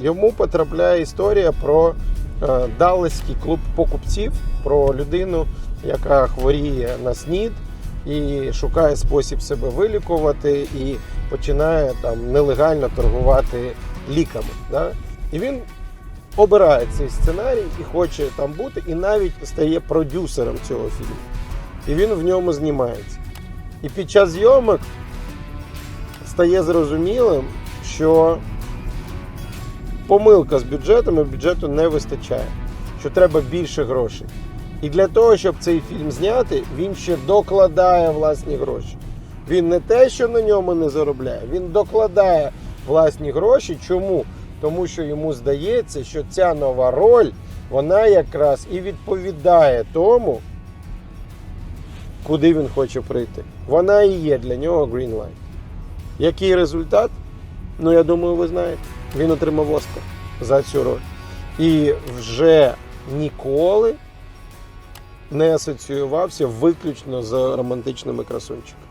Йому потрапляє історія про е, Далласький клуб покупців, про людину, яка хворіє на СНІД і шукає спосіб себе вилікувати і починає там нелегально торгувати ліками. Да? І він обирає цей сценарій і хоче там бути, і навіть стає продюсером цього фільму. І він в ньому знімається. І під час зйомок стає зрозумілим, що помилка з бюджетом і бюджету не вистачає, що треба більше грошей. І для того, щоб цей фільм зняти, він ще докладає власні гроші. Він не те, що на ньому не заробляє, він докладає власні гроші. Чому? Тому що йому здається, що ця нова роль, вона якраз і відповідає тому, куди він хоче прийти. Вона і є для нього Green Light. Який результат? Ну, я думаю, ви знаєте. Він отримав Оскар за цю роль. І вже ніколи не асоціювався виключно з романтичними красунчиками.